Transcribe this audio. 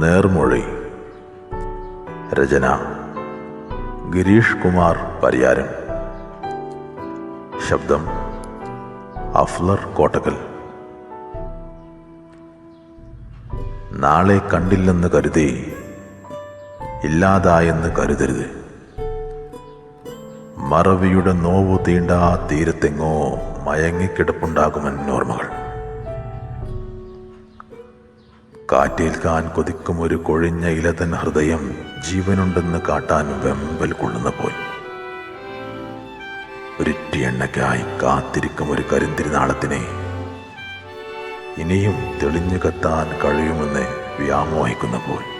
നേർമൊഴി. രചന. ഗിരീഷ് കുമാർ പരിയാരം. ശബ്ദം. അഫ്ലർ കോട്ടക്കൽ. നാളെ കണ്ടില്ലെന്ന് കരുതി ഇല്ലാതായെന്ന് കരുതരുത്. മറവിയുടെ നോവു തീണ്ട തീരത്തെങ്ങോ മയങ്ങിക്കിടപ്പുണ്ടാകുമെന്നോർമ്മകൾ. കാറ്റേൽക്കാൻ കൊതിക്കും ഒരു കൊഴിഞ്ഞ ഇലതൻ ഹൃദയം ജീവനുണ്ടെന്ന് കാട്ടാൻ വെമ്പൽ കൊള്ളുന്ന പോയി ഒരിറ്റി എണ്ണയ്ക്കായി കാത്തിരിക്കും ഒരു കരിന്തിരുനാളത്തിനെ. ഇനിയും തെളിഞ്ഞു കത്താൻ കഴിയുമെന്ന് വ്യാമോഹിക്കുന്ന പോയി